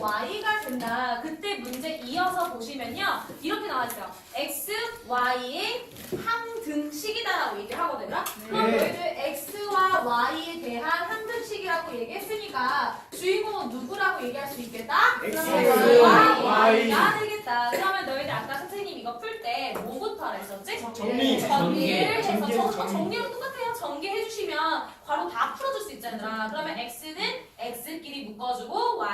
5y가 된다. 그때 문제 이어서 보시면요. 이렇게 나와있어요. x, y의 항등식이다라고 얘기하거든요. 그럼 네. 너희들 x와 y에 대한 항등식이라고 얘기했으니까 주인공은 누구라고 얘기할 수 있겠다? X, X와 Y. y가 되겠다. 그러면 너희들 아까 선생님 이거 풀 때 뭐부터 했었지? 정리. 정리를 해서 정리. 정, 정리. 정리랑 똑같아요. 정리해 주시면 바로 다 풀어줄 수 있잖아. 그러면 x는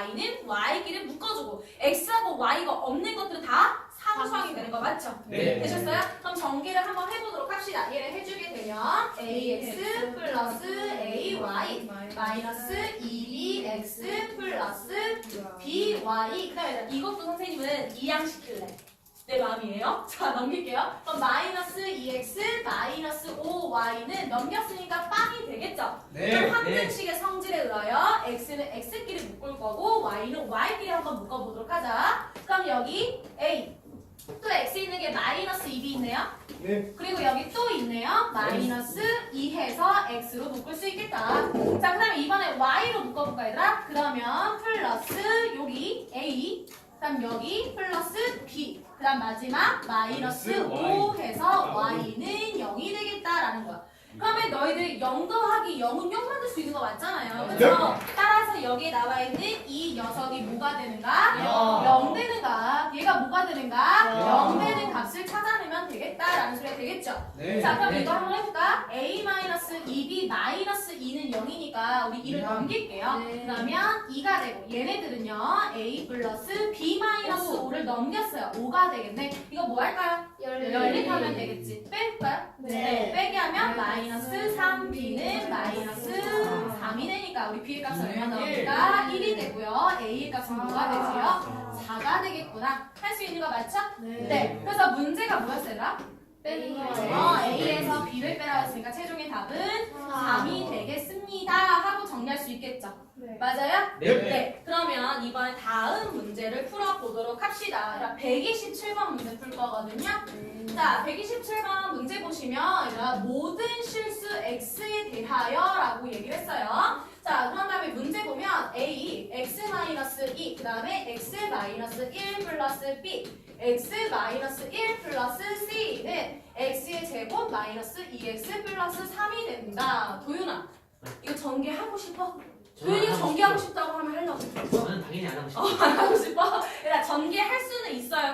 y는 y끼리 묶어주고 x하고 y가 없는 것들은 다 상수항이 되는 거 맞죠? 네. 되셨어요? 그럼 전개를 한번 해보도록 합시다. 얘를 해주게 되면 ax 플러스 ay 마이너스 2bx 플러스 by 그다음에 이것도 선생님은 이양시킬래. 내 마음이에요. 자 넘길게요. 그럼 마이너스 2x 마이너스 5y는 넘겼으니까 빵이 되겠죠? 네. 그럼 항등식의 성질에 의하여 x는 x끼리 묶을 거고 y는 y끼리 한번 묶어보도록 하자. 그럼 여기 a 또 x 있는 게 마이너스 2b 있네요. 네. 그리고 여기 또 있네요. 마이너스 2 해서 x로 묶을 수 있겠다. 자, 그 다음에 이번에 y로 묶어볼까, 얘들아? 그러면 플러스 여기 a, 그 다음 여기 플러스 b, 그 다음 마지막 마이너스 마이너스 5 Y. 해서 y는 0이 되겠다라는 거야. 그러면 너희들 0 더하기 0은 0 만들 수 있는 거 맞잖아요. 그렇죠? 따라서 여기에 나와 있는 이 녀석이 뭐가 되는가? 영. 0 되는가? 얘가 뭐가 되는가? 영. 0 되는 값을 찾아내면 되겠다라는 소리가 되겠죠? 네. 자, 그럼 네. 이거 한번 해볼까? a 마이너스 2b 마이너스 2는 0이니까 우리 2를 영. 넘길게요. 네. 그러면 2가 되고 얘네들은요 a 플러스 b 마이너스 5를 넘겼어요. 5가 되겠네. 이거 뭐 할까요? 연립하면 되겠지. 뺄까요? 네. 하면 마이너스 3b는 마이너스 3이 되니까 우리 b의 값은 얼마 나옵니까? 1이 되고요. a의 값은 뭐가 되지요? 4가 되겠구나. 할 수 있는 거 맞죠? 네. 그래서 문제가 뭐였어요? 빼는 어, 거예요. A에서 B를 빼라 했으니까 최종의 답은 3이 되겠습니다. 하고 정리할 수 있겠죠? 맞아요? 네. 그러면 이번에 다음 문제를 풀어보도록 합시다. 자, 127번 문제 풀 거거든요. 자, 127번 문제 보시면 모든 실수 x에 대하여 라고 얘기를 했어요. 자, 그런 다음에 문제 보면 a, x-2, 그 다음에 x-1 플러스 b, x-1 플러스 c는 x의 제곱 마이너스 2x 플러스 3이 된다. 도윤아, 이거 전개하고 싶어? 도윤이가 전개하고 싶다고 하면 하려고. 저는 당연히 안 하고 싶어요. 안 하고 싶어? 그러니까 전개할 수는 있어요.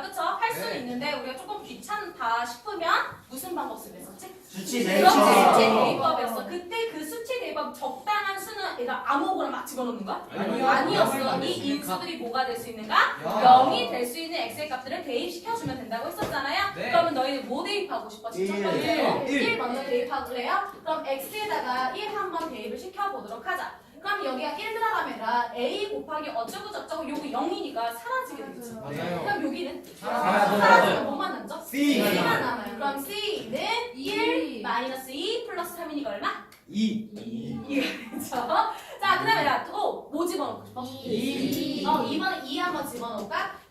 있는데 우리가 조금 귀찮다 싶으면 무슨 방법 쓰겠었지? 수치 그렇지, 수치 대입법. 대입법이었어. 그때 그 수치 대입법 적당한 수는 얘가 아무거나 막 집어넣는 거야? 아니요. 아니었어. 이 인수들이 뭐가 될 수 있는가? 영. 0이 될 수 있는 x의 값들을 대입시켜주면 된다고 했었잖아요. 네. 그러면 너희는 뭐 대입하고 싶어? 첫 일. 번째로 일. 1 먼저 대입하실래요? 그럼 x에다가 1 한번 대입을 시켜보도록 하자. 그럼 여기가 1 들어가면 a 곱하기 어쩌고 저쩌고 요거 0이니까 사라지게 되겠지. 맞아요. 그럼 여기는 사라져요. 사라지면 뭐만 남죠? C. C만 남아요. 그럼 C는 1 마이너스 2 플러스 3이니까 얼마? 2. 2가 되죠. 자, 그 다음에 야, 또, 뭐 집어넣고 싶어? 이. 어, 이번에 2 한번 집어넣을까?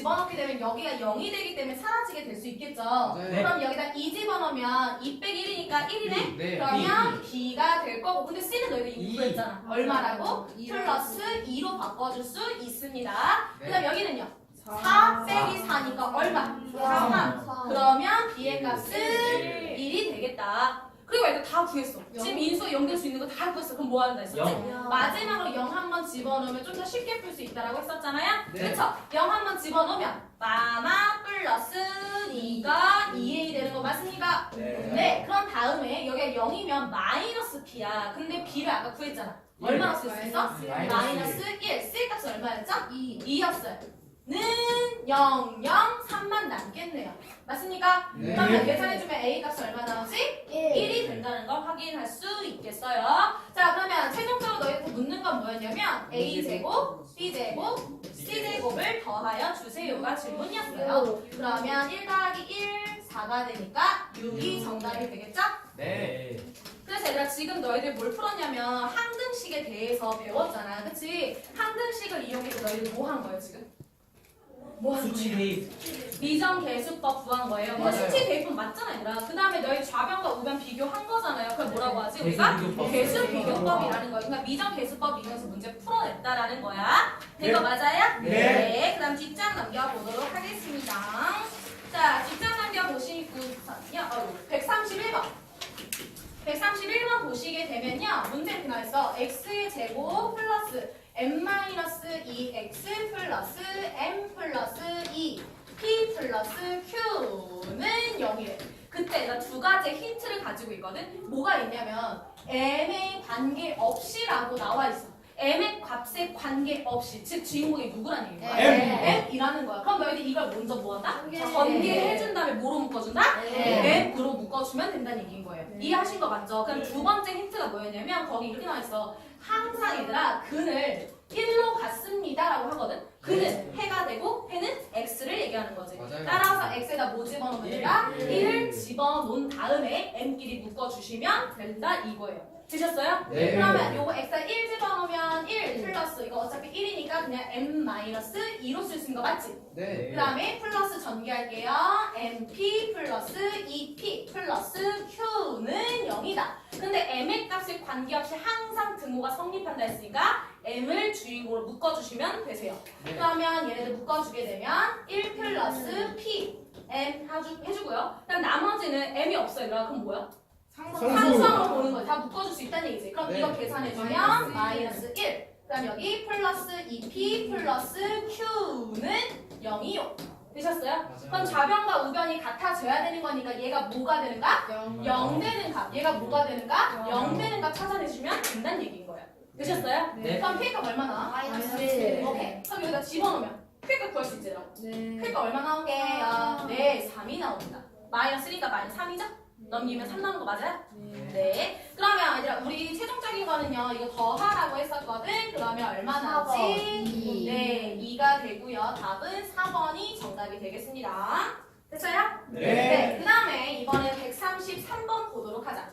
2를 집어넣게 되면 여기가 0이 되기 때문에 사라지게 될 수 있겠죠. 네. 그럼 여기다 2 집어넣으면 2 빼기 1이니까 1이네? 네. 그러면 B가 될 거고, 근데 C는 너희가 이. 2 했잖아. 얼마라고? 플러스 2로 바꿔줄 수 있습니다. 그 다음 여기는요? 4 빼기 4니까 얼마? 4만. 그러면 B의 값은 1이 되겠다. 그리고 얘들 다 구했어. 지금 0될수 있는 거 다 구했어. 그럼 뭐 한다 했었지? 영. 마지막으로 0 한 번 집어넣으면 좀 더 쉽게 풀 수 있다라고 했었잖아요. 네. 그쵸? 0 한 번 집어넣으면 마마 플러스 2가 2a 되는 거 맞습니까? 네. 그럼 다음에 여기가 0이면 마이너스 b야. 근데 b를 아까 구했잖아. 얼마나 쓸 수 있어? 마이너스 마이너스 1. C 값은 얼마였죠? 2. 2였어요. 는 0, 0, 3만 남겠네요. 맞습니까? 네. 그러면 계산해주면 a 값은 얼마 나오지? 1이 된다는 걸 확인할 수 있겠어요. 자, 그러면 최종적으로 너희한테 묻는 건 뭐였냐면 a 제곱, b 제곱, C제곱을 더하여 주세요가 질문이었어요. 그러면 1 더하기 1, 4가 되니까 6이 정답이 되겠죠? 네. 그래서 얘들아 지금 너희들 뭘 풀었냐면 항등식에 대해서 배웠잖아. 그치? 항등식을 이용해서 너희들 뭐 한 거예요 지금? 뭐한 수치 거예요? 대입. 미정 계수법 구한 거예요. 그거 맞아요. 수치 대입은 맞잖아 얘들아. 그 다음에 너희 좌변과 우변 비교한 거잖아요. 그걸 뭐라고 하지? 우리가? 계수비교법. 계수 비교법이라는 거예요. 그러니까 미정 계수법 이용해서 문제 풀어냈다라는 거야. 거 네. 맞아요? 네. 그 다음 뒷장 넘겨보도록 하겠습니다. 자, 뒷장 넘겨보시고요. 어, 131번. 131번 보시게 되면요. 문제 나와있어. x의 제곱 플러스 m-2x 플러스 m 플러스 2 p 플러스 q는 0이래. 그때 나 두 가지 힌트를 가지고 있거든. 뭐가 있냐면 m의 관계 없이라고 나와 있어. m의 값에 관계 없이. 즉 주인공이 누구라는 얘기야? M. m이라는 거야. 그럼 너희들 이걸 먼저 뭐한다? 전개. 전개해준 다음에 뭐로 묶어준다? 네. 묶어주면 된다는 얘기인 거예요. 네. 이해하신 거 맞죠? 그럼 두 번째 힌트가 뭐였냐면 거기 이렇게 나와 있어. 항상 얘들아 근을 1로 갔습니다 라고 하거든. 근은 네. 해가 되고 해는 x를 얘기하는 거지. 맞아요. 따라서 x에다 뭐 집어넣으면 일. 된다? 일. 1을 집어놓은 다음에 m끼리 묶어주시면 된다 이거예요. 되셨어요? 네. 그러면 요거 x에 1 집어넣으면 1 플러스 이거 어차피 1이니까 그냥 m 마이너스 2로 쓸 수 있는 거 맞지? 네. 그 다음에 플러스 전개할게요. MP 플러스 EP 플러스 Q는 0이다. 근데 M의 값에 관계없이 항상 등호가 성립한다 했으니까 M을 주인공으로 묶어주시면 되세요. 네. 그러면 얘네들 묶어주게 되면 1 플러스 P M 해주, 해주고요. 그다음 나머지는 M이 없어요. 그럼 뭐야? 상수. 상수항으로 보는 거예요. 다 묶어줄 수 있다는 얘기지. 그럼 네. 이거 계산해주면 마이너스 1. 그다음 여기 플러스 2p 플러스 q는 0이요. 되셨어요? 그럼 좌변과 우변이 같아져야 되는 거니까 얘가 뭐가 되는가? 0 되는 값. 얘가 뭐가 되는가? 0 되는 값 찾아내주면 된다는 얘기인 거예요. 되셨어요? 네. 그럼 P가 얼마나? 마이너스 오케이. 그럼 여기다 집어넣으면 P가 구할 수 있지. P가 얼마 나오게요? 네, 3이 나옵니다. 마이너스 3가 마이너스 3이죠? 넘기면 3 나오는 거 맞아요? 네. 그러면 얘들아 우리 최종적인 거는요. 이거 더하라고 했었거든. 그러면 얼마 나오지? 네, 2가 되고요. 답은 4번이 정답이 되겠습니다. 됐어요? 네. 그 다음에 이번에 133번 보도록 하자.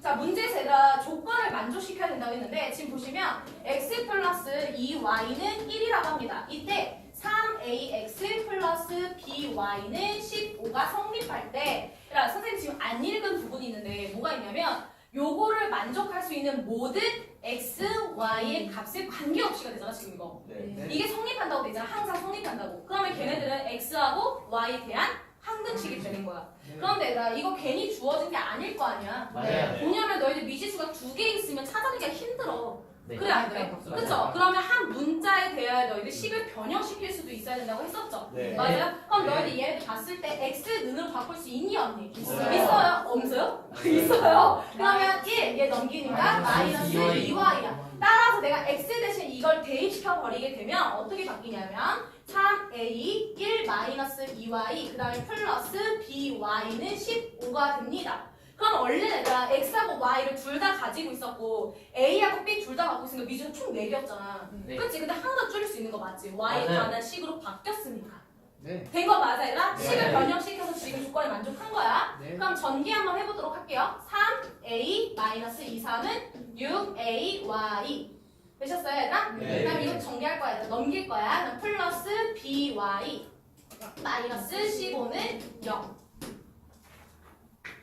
자, 문제 제가 조건을 만족시켜야 된다고 했는데 지금 보시면 x 플러스 2y는 1이라고 합니다. 이때 3ax 플러스 by는 15가 성립할 때 야, 선생님 지금 안 읽은 부분이 있는데 뭐가 있냐면 요거를 만족할 수 있는 모든 x, y의 값에 관계없이가 되잖아 지금 이거. 네. 이게 성립한다고 되잖아. 항상 성립한다고. 그러면 걔네들은 x하고 y에 대한 항등식이 되는 거야. 그런데 나 이거 괜히 주어진 게 아닐 거 아니야. 맞아요. 왜냐면 너희들 미지수가 두 개 있으면 찾아내기가 힘들어. 네. 그래 안 돼? 맞아요. 그쵸? 그러면 한 문자에 대하여 너희들 식을 변형시킬 수도 있어야 된다고 했었죠. 네. 맞아요? 그럼 네. 너희들 얘를 봤을 때 x 는으로 바꿀 수 있니 없니? 있어요. 있어요? 없어요? 있어요. 그러면 1, 얘 넘기니까 마이너스 2y야. 따라서 내가 x 대신 이걸 대입시켜 버리게 되면 어떻게 바뀌냐면 3a 1 마이너스 2y 그 다음에 플러스 by는 15가 됩니다. 그럼 원래 내가 x하고 y를 둘 다 가지고 있었고 a하고 b 둘 다 갖고 있으니까 미주는 총 4개였잖아. 네. 그치? 근데 하나 더 줄일 수 있는 거 맞지? y에 맞아요. 관한 식으로 바뀌었으니까. 네. 된 거 맞아, 얘들아? 네. 식을 변형시켜서 지금 조건에 만족한 거야. 네. 그럼 전기 한번 해보도록 할게요. 3a 마이너스 2, 3은 6ay. 되셨어요, 얘들아? 네. 그다음 이거 전개할 거야, 얘들아. 넘길 거야. 그럼 플러스 by 마이너스 15는 0.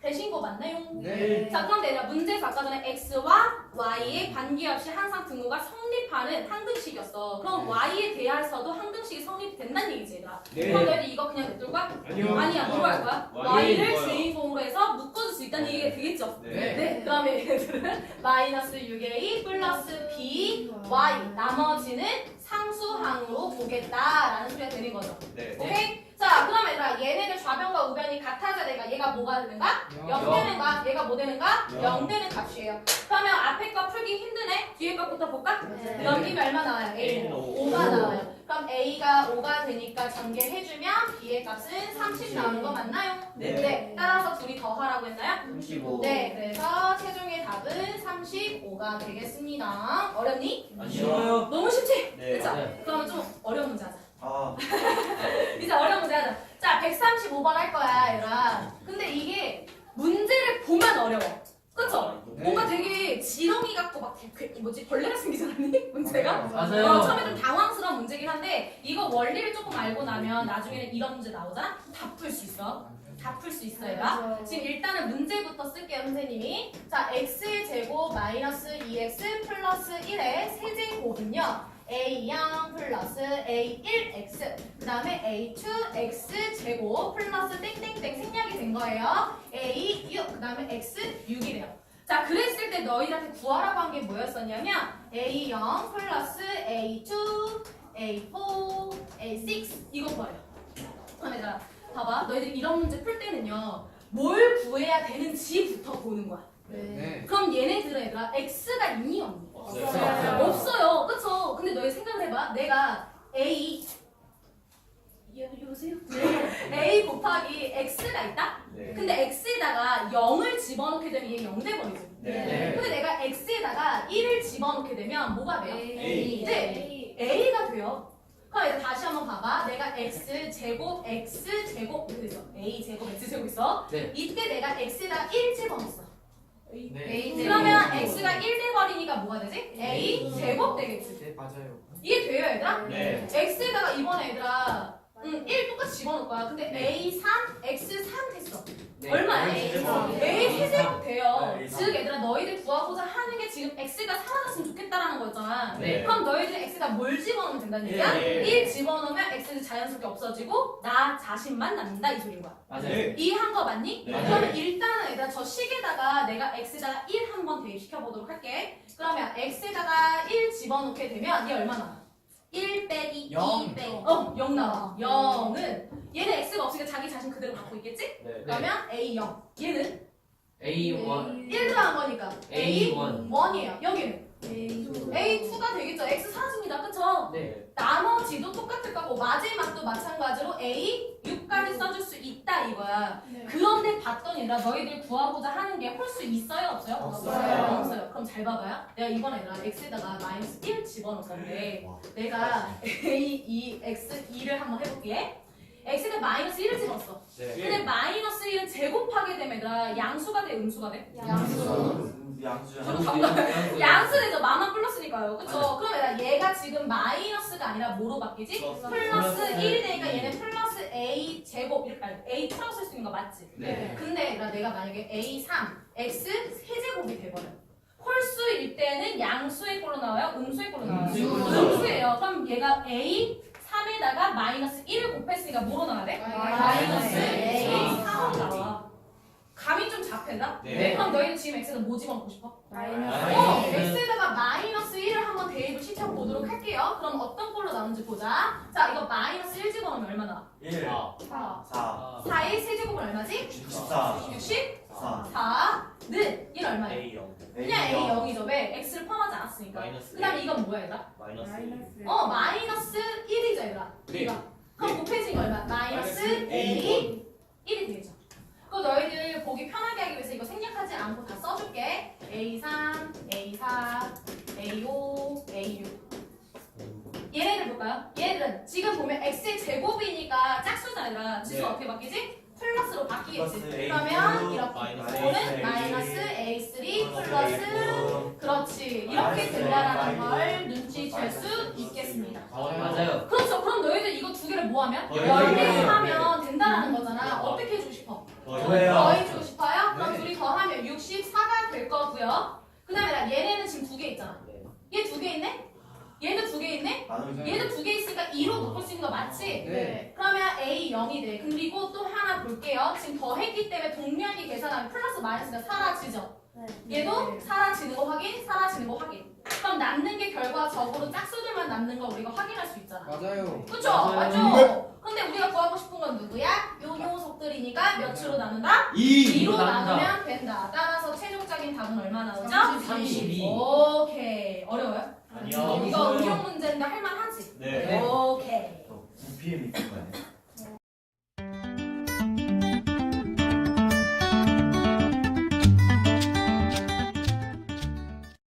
되신 거 맞나요? 네. 자, 그런데 얘들아 문제에서 아까 전에 x와 y에 관계 없이 항상 등호가 성립하는 항등식이었어. 그럼 네. y에 대해서도 항등식이 성립된다는 얘기지, 얘들아. 네. 그럼 너희들 이거 그냥 냅둘 거야? 아니요. 아니야, 뭐로 할 거야? Y. y를. 주인공으로 해서 묶어줄 수 있다는 얘기가 되겠죠? 네. 네, 그 다음에 얘들은 마이너스 6a 플러스 b y 나머지는 상수항으로 보겠다라는 소리가 되는 거죠. 네. 오케이? 자, 그럼 얘들아 얘네들 좌변과 우변이 같아져야 되니까 얘가 뭐가 되는가? 0 되는 값, 얘가 뭐 되는 가? 영. 0 되는 값이에요. 그러면 앞에 거 풀기 힘드네? 뒤에 거부터 볼까? 네. 넘기면 얼마 나와요? 1. 오. 5가 나와요. 그럼 A가 5가 되니까 전개해주면 B의 값은 30 나오는 거 맞나요? 네. 따라서 둘이 더하라고 했나요? 35. 네, 그래서 최종의 답은 35가 되겠습니다. 어렵니? 아니요. 너무 쉽지? 네. 그쵸? 네. 그러면 좀 어려운 문제 하자. 아, 이제 어려운 문제 하자. 자, 135번 할 거야, 얘들아. 근데 이게 문제를 보면 어려워. 그쵸? 뭔가 되게 지렁이 같고 막 그, 뭐지 벌레가 생기지 않니? 문제가? 맞아요. 어, 처음에 좀 당황스러운 문제긴 한데 이거 원리를 조금 알고 나면 나중에는 이런 문제 나오잖아? 다 풀 수 있어. 다 풀 수 있어, 얘가. 지금 일단은 문제부터 쓸게요, 선생님이. 자, x의 제곱 마이너스 2x 플러스 1의 세제곱은요. A0 플러스 a1x 그 다음에 a2x 제곱 플러스 땡땡땡 생략이 된 거예요. a 6, 그 다음에 x 6이래요. 자, 그랬을 때 너희한테 구하라고 한 게 뭐였었냐면 a0 플러스 a2, a4, a6 이거. 그럼 얘들아 봐봐 너희들 이런 문제 풀 때는요 뭘 구해야 되는지부터 보는 거야. 네. 그럼 얘네들은 얘들아 x가 있니 없니? 없어요. 없어요. 그쵸? 근데 너희 생각을 해봐. 내가 a 여, 여보세요? a 곱하기 x가 있다? 네. 근데 x에다가 0을 집어넣게 되면 얘 0 돼버리죠. 네. 근데 내가 x에다가 1을 집어넣게 되면 뭐가 돼요? A. 네. a가 돼요. 그럼 얘들 다시 한번 봐봐. 내가 x 제곱 x 제곱 이렇게 있어. a 제곱 x 제곱 있어. 네. 이때 내가 x에다가 1 집어넣었어. 네. 그러면 x가 1 돼버리니까 뭐가 되지? a 제곱 되겠지. 네 맞아요. 이게 돼요 얘들아? 네. x에다가 이번에 얘들아 응, 1 똑같이 집어넣을 거야. 근데 a 3, x 3 됐어. 네. 얼마야? A a 세제곱. 돼요. 네, A 즉 얘들아 너희들 구하고자 하는 게 지금 x가 좋겠다라는 거였잖아. 네. 그럼 너희들 x가 뭘 집어넣으면 된다는 얘기야? 예. 1 집어넣으면 x는 자연스럽게 없어지고 나 자신만 남는다 이 소리인 거야. 맞아요. 네. 이해한 거 맞니? 네. 그러면 일단은 얘들아 저 식에다가 내가 x에다가 1 한 번 대입시켜 보도록 할게. 그러면 x에다가 1 집어넣게 되면 얘 얼마 나와? 1 빼기 영. 2 빼기 어, 0 나와. 0은 얘는 x가 없으니까 자기 자신 그대로 갖고 있겠지? 네. 그러면 a 0. 얘는 A1. 1 더한 거니까 a A1. 1이에요. 여기는 a 2가 되겠죠. x 사라집니다. 그쵸? 네. 나머지도 똑같을 거고 마지막도 마찬가지로 a 6까지 써줄 수 있다 이거야. 그런데 봤더니 나 너희들 구하고자 하는 게 홀수 있어요 없어요? 없어요. 없어요. 그럼 잘 봐봐요. 내가 이번에 얘들아 x에다가 마이너스 1 집어넣을 건데 내가 a 2 x 2를 한번 해볼게. X에다 마이너스 1을 집었어. 네. 근데 마이너스 1은 제곱하게 되면 얘들아 양수가 돼 음수가 돼? 양수. 저도 방금 양수되죠. 만원 플러스니까요. 그쵸? 그럼 얘들아 얘가 지금 마이너스가 아니라 뭐로 바뀌지? 플러스 1이 되니까 얘는 플러스 a 제곱 이렇게 아니, a 프라고 쓸수 있는 거 맞지? 네. 근데 얘들아 내가 만약에 a 3 x 세제곱이 돼버려. 홀수일 때는 양수의 꼴로 나와요? 음수의 꼴로 나와요? 음수의 꼴로 나와요. 음수예요. 그럼 얘가 a 3에다가 마이너스 1을 곱했으니까 뭐로 나와야 돼? 마이너스 네. a 3으로 나와. 감이 좀 잡힌다? 네. 그럼 너희는 지금 x는 뭐 집어넣고 싶어? 어, 마이너스. x에다가 마이너스 1을 한번 대입을 시켜보도록 할게요. 그럼 어떤 걸로 나오는지 보자. 자, 이거 마이너스 1 집어넣으면 얼마 나와? 1. 4. 4. 4의 세제곱은 얼마지? 64. 64. 4. 는 1 얼마야? A0. 그냥 A 0이죠. 왜? x를 포함하지 않았으니까. 마이너스 그 다음에 이건 뭐야, 얘들아? 마이너스. 어, 마이너스 1이죠, 얘들아. 네. 이거. 그럼 곱해진 거 얼마? 마이너스 마이너스 A 1이 되겠죠. 그거 너희들 보기 편하게 하기 위해서 이거 생략하지 않고 다 써줄게. A3, A4, A5, A6. 얘네들 볼까요? 얘네들은 지금 보면 x의 제곱이니까 짝수가 아니라 지수 네. 어떻게 바뀌지? 플러스로 바뀌겠지. 플러스 A2, 그러면 이렇게 마이너스 이거는 A3, 마이너스 A3 플러스 A4. 그렇지 이렇게 마이너스 된다라는 A5. 걸 눈치챌 수 있겠습니다. 맞아요. 그렇죠. 그럼 너희들 이거 두 개를 뭐 하면? 더해요. 열개하면 된다라는 거잖아. 어떻게 해주고 싶어? 더해요. 더해주고 싶어요? 그럼 네. 둘이 더하면 64가 될 거고요. 그 다음에 얘네는 지금 두 개 있잖아. 네. 얘 두 개 있네? 얘도 두 개 있네? 나누기. 얘도 두 개 있으니까 2로 묶을 수 있는 거 맞지? 네. 그러면 A 0이 돼. 그리고 또 하나 볼게요. 지금 더했기 때문에 동면이 계산하면 플러스 마이너스가 사라지죠. 얘도 사라지는 거 확인, 사라지는 거 확인. 그럼 남는 게 결과적으로 짝수들만 남는 거 우리가 확인할 수 있잖아. 맞아요. 그쵸? 맞아요. 맞죠? 근데 우리가 구하고 싶은 건 누구야? 요 녀석들이니까 몇으로 나눈다? 2. 2로 나누면 된다. 따라서 최종적인 답은 얼마 나오죠? 32. 오